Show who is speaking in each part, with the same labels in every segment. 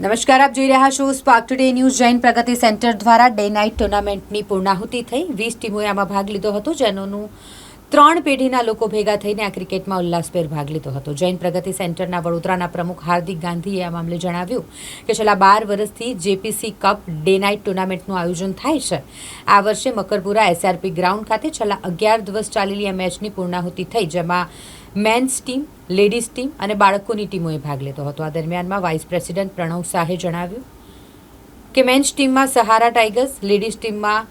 Speaker 1: નમસ્કાર, આપ જોઈ રહ્યા છો Spark Today News Jain Pragati centre દ્વારા ડે નાઇટ ટુર્નામેન્ટની પૂર્ણાહુતિ થઈ. વીસ ટીમોએ આમાં ભાગ લીધો હતો, જેનોનું ત્રણ પેઢીના લોકો ભેગા થઈને આ ક્રિકેટમાં ઉલ્લાસભેર ભાગ લીધો હતો. જૈન પ્રગતિ સેન્ટરના વડોદરાના પ્રમુખ હાર્દિક ગાંધીએ આ મામલે જણાવ્યું કે છેલ્લા બાર વર્ષથી જેપીસી કપ ડે નાઇટ ટુર્નામેન્ટનું આયોજન થાય છે. આ વર્ષે મકરપુરા એસઆરપી ગ્રાઉન્ડ ખાતે છેલ્લા અગિયાર દિવસ ચાલેલી આ મેચની પૂર્ણાહુતિ થઈ, જેમાં મેન્સ ટીમ, લેડીઝ ટીમ અને બાળકોની ટીમોએ ભાગ લીધો હતો. આ દરમિયાનમાં વાઇસ પ્રેસિડેન્ટ પ્રણવ શાહે જણાવ્યું કે મેન્સ ટીમમાં સહારા ટાઇગર્સ, લેડીઝ ટીમમાં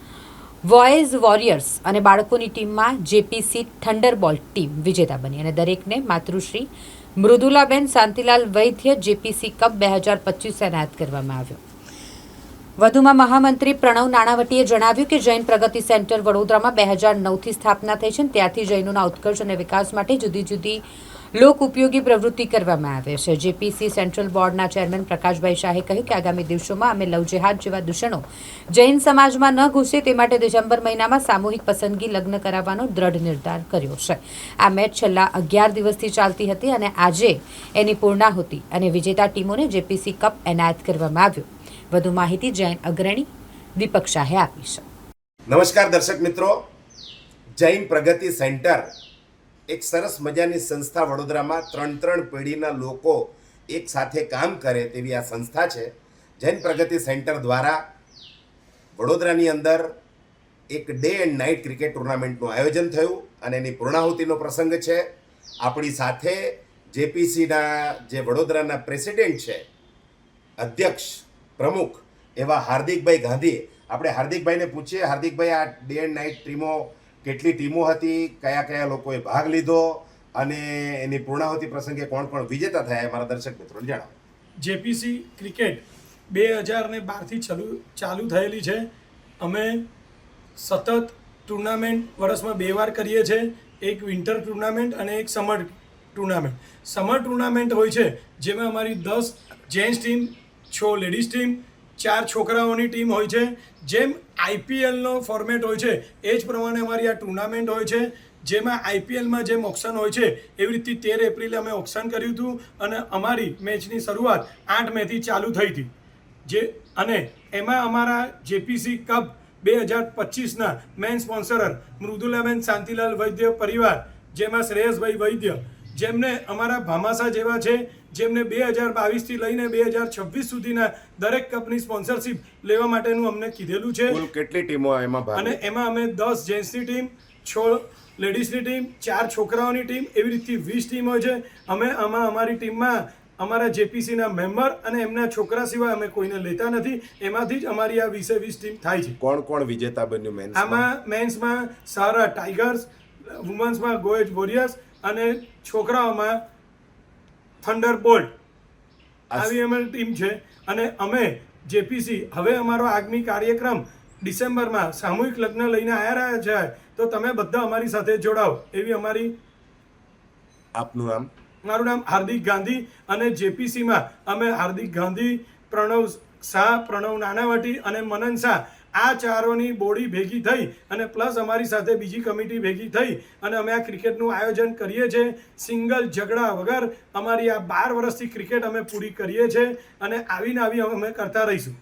Speaker 1: વોયઝ વોરિયર્સ અને બાળકોની ટીમમાં જેપીસી થંડરબોલ્ટ ટીમ વિજેતા બની અને દરેકને માતૃશ્રી મૃદુલાબેન શાંતિલાલ વૈદ્ય જેપીસી કપ બે હજાર પચીસ એનાયત કરવામાં આવ્યો. વધુમાં મહામંત્રી પ્રણવ નાણાવટીએ જણાવ્યું કે જૈન પ્રગતિ સેન્ટર વડોદરામાં બે હજાર નવથી સ્થાપના થઈ છે અને ત્યારથી જૈનોના ઉત્કર્ષ અને વિકાસ માટે જુદી જુદી લોક ઉપયોગી પ્રવૃત્તિ કરવામાં આવે છે. જેપીસી સેન્ટ્રલ બોર્ડના ચેરમેન પ્રકાશભાઈ શાહે કહ્યું કે આગામી દિવસોમાં અમે લવ જેહાદ જેવા દૂષણો જૈન સમાજમાં ન ઘૂસે તે માટે ડિસેમ્બર મહિનામાં સામૂહિક પસંદગી લગ્ન કરાવવાનો દ્રઢ નિર્ધાર કર્યો છે. આ મેચ છેલ્લા અગિયાર દિવસથી ચાલતી હતી અને આજે એની પૂર્ણાહુતિ અને વિજેતા ટીમોને જેપીસી કપ એનાયત કરવામાં આવ્યો. વધુ માહિતી જૈન અગ્રણી દીપક શાહે આપી છે.
Speaker 2: નમસ્કાર દર્શક મિત્રો. જૈન પ્રગતિ સેન્ટર એક સરસ મજાની સંસ્થા વડોદરામાં ત્રણ ત્રણ પેઢીના લોકો એક સાથે કામ કરે તેવી આ સંસ્થા છે. જૈન પ્રગતિ સેન્ટર દ્વારા વડોદરાની અંદર એક ડે એન્ડ નાઇટ ક્રિકેટ ટુર્નામેન્ટનું આયોજન થયું અને એની પૂર્ણાહુતિનો પ્રસંગ છે. આપણી સાથે જેપીસીના જે વડોદરાના પ્રેસિડેન્ટ છે, અધ્યક્ષ પ્રમુખ એવા હાર્દિકભાઈ ગાંધી આપણે હાર્દિકભાઈને પૂછીએ, હાર્દિકભાઈ, આ ડે એન્ડ નાઇટ ટીમો, કેટલી ટીમો હતી, કયા કયા લોકોએ ભાગ લીધો અને એની પૂર્ણાહુતિ પ્રસંગે કોણ કોણ વિજેતા થયા? મારા દર્શક મિત્રોને જણાવો.
Speaker 3: જેપીસી ક્રિકેટ બે હજાર ને બારથી ચાલુ ચાલુ થયેલી છે. અમે સતત ટુર્નામેન્ટ વર્ષમાં બે વાર કરીએ છીએ. એક વિન્ટર ટુર્નામેન્ટ અને એક સમર ટુર્નામેન્ટ. સમર ટુર્નામેન્ટ હોય છે, જેમાં અમારી દસ જેન્ટ્સ ટીમ છ લેડીઝ ટીમ ચાર છોકરાઓની ટીમ હોય છે. જેમ આઈપીએલનો ફોર્મેટ હોય છે, એ જ પ્રમાણે અમારી આ ટુર્નામેન્ટ હોય છે. જેમાં આઈપીએલમાં જેમ ઓક્શન હોય છે, એવી રીતે તેર એપ્રિલે અમે ઓક્શન કર્યું હતું અને અમારી મેચની શરૂઆત આઠ મેથી ચાલુ થઈ હતી. જે, અને એમાં અમારા જેપીસી કપ બે હજાર પચીસના મેન સ્પોન્સરર મૃદુલાબેન શાંતિલાલ વૈદ્ય પરિવાર, જેમાં શ્રેયસભાઈ વૈદ્ય, જેમને અમારા ભામાસા જેવા છે જેમને બે હજાર બાવીસથી લઈને બે હજાર છવ્વીસ સુધીના દરેક કપની સ્પોન્સરશિપ લેવા માટેનું અમને કીધેલું છે.
Speaker 2: કેટલી ટીમો એમાં
Speaker 3: અને એમાં અમે દસ જેન્ટ્સની ટીમ છ લેડીઝની ટીમ ચાર છોકરાઓની ટીમ એવી રીતથી વીસ ટીમ હોય છે. અમે આમાં અમારી ટીમમાં અમારા જેપીસીના મેમ્બર અને એમના છોકરા સિવાય અમે કોઈને લેતા નથી. એમાંથી જ અમારી આ વીસે વીસ ટીમ થાય છે.
Speaker 2: કોણ કોણ વિજેતા બન્યું મેન્સ
Speaker 3: આમાં મેન્સમાં સારા ટાઈગર્સ વુમન્સમાં ગોએજ વોરિયર્સ અને છોકરાઓમાં થંડર બોલ્ટ આવી અમારી ટીમ છે. અને અમે જેપીસી હવે અમારો આગામી કાર્યક્રમ ડિસેમ્બરમાં સામૂહિક લગ્ન લઈને આવ્યા રહ્યા છે તો તમે બધા અમારી સાથે જોડાઓ. એવી અમારી
Speaker 2: આપનું નામ?
Speaker 3: મારું નામ હાર્દિક ગાંધી અને જેપીસીમાં અમે હાર્દિક ગાંધી પ્રણવ શાહ પ્રણવ નાનાવટી અને મનન શાહ આ ચારોની બોડી ભેગી થઈ અને પ્લસ અમારી સાથે બીજી કમિટી ભેગી થઈ અને અમે આ ક્રિકેટનું આયોજન કરીએ છીએ. સિંગલ ઝઘડા વગર અમારી આ બાર વર્ષથી ક્રિકેટ અમે પૂરી કરીએ છીએ અને આવીને આવી અમે કરતા રહીશું.